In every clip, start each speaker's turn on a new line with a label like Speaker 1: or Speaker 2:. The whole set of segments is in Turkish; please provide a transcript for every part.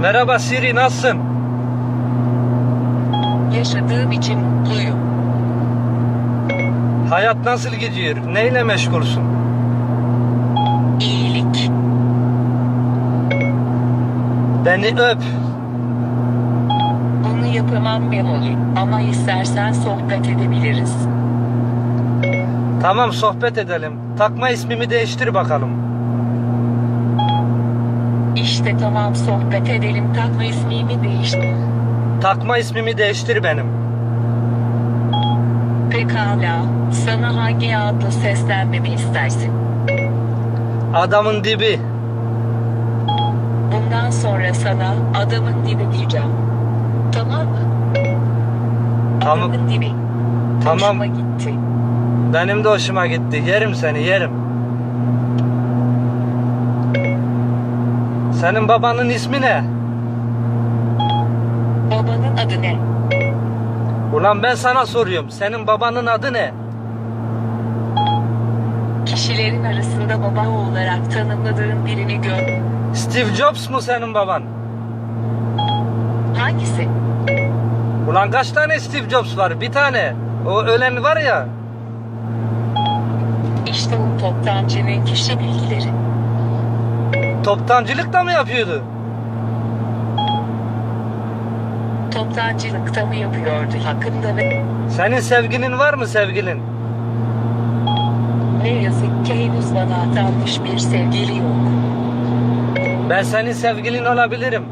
Speaker 1: Merhaba Siri nasılsın?
Speaker 2: Yaşadığım için mutluyum.
Speaker 1: Hayat nasıl gidiyor? Neyle meşgulsün?
Speaker 2: İyilik.
Speaker 1: Beni öp.
Speaker 2: Bunu yapamam Memoli. Ama istersen sohbet edebiliriz.
Speaker 1: Tamam sohbet edelim. Takma ismimi değiştir bakalım.
Speaker 2: İşte tamam sohbet edelim. Takma ismimi değiştir.
Speaker 1: Takma ismimi değiştir benim.
Speaker 2: Pekala. Sana hangi adla seslenmemi istersin?
Speaker 1: Adamın dibi.
Speaker 2: Bundan sonra sana adamın dibi diyeceğim. Tamam mı?
Speaker 1: Tamam.
Speaker 2: Adamın dibi.
Speaker 1: Tamam.
Speaker 2: Hoşuma gitti.
Speaker 1: Benim de hoşuma gitti. Yerim seni yerim. Senin babanın ismi ne?
Speaker 2: Babanın adı ne?
Speaker 1: Ulan ben sana soruyorum. Senin babanın adı ne?
Speaker 2: Kişilerin arasında baba olarak tanımladığın birini gör.
Speaker 1: Steve Jobs mu senin baban?
Speaker 2: Hangisi?
Speaker 1: Ulan kaç tane Steve Jobs var? Bir tane. O ölen var ya.
Speaker 2: İşte o toptancının kişi bilgileri.
Speaker 1: Toptancılık da mı yapıyordu?
Speaker 2: Toptancılıkta mı yapıyordu hakkında ve
Speaker 1: Senin sevgilin var mı sevgilin?
Speaker 2: ne yazık ki henüz bana atanmış bir sevgili yok.
Speaker 1: Ben senin sevgilin olabilirim.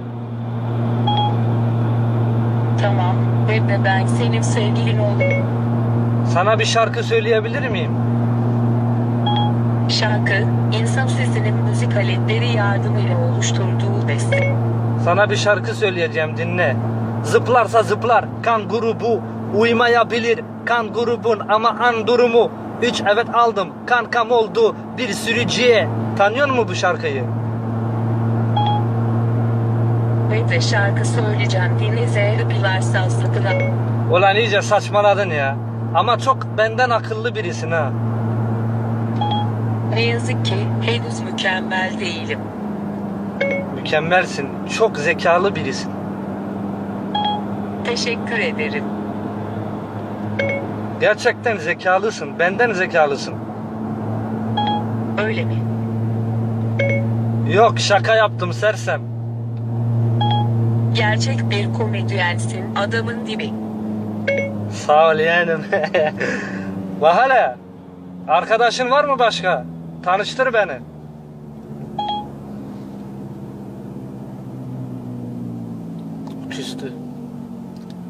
Speaker 2: Tamam ve ben senin sevgilin olurum.
Speaker 1: Sana bir şarkı söyleyebilir miyim?
Speaker 2: Şarkı, insan sesinin müzik aletleri yardımıyla oluşturduğu beste.
Speaker 1: Sana bir şarkı söyleyeceğim dinle. Zıplarsa zıplar kan grubu uymayabilir kan grubun ama an durumu. Üç evet aldım kankam oldu bir sürücüye. Tanıyor mu bu şarkıyı?
Speaker 2: Ve de şarkı söyleyeceğim denize öpülersen sakın.
Speaker 1: Ulan iyice saçmaladın ya. Ama çok benden akıllı birisin ha.
Speaker 2: Ne yazık ki henüz mükemmel değilim.
Speaker 1: Mükemmelsin. Çok zekalı birisin.
Speaker 2: Teşekkür ederim.
Speaker 1: Gerçekten zekalısın. Benden zekalısın.
Speaker 2: Öyle mi?
Speaker 1: Yok şaka yaptım sersem.
Speaker 2: Gerçek bir komedyensin adamın dibi.
Speaker 1: Sağ ol yeğenim. Bahane. Arkadaşın var mı başka? Tanıştır beni. Küstü.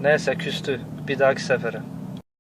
Speaker 1: Neyse küstü. Bir dahaki sefere.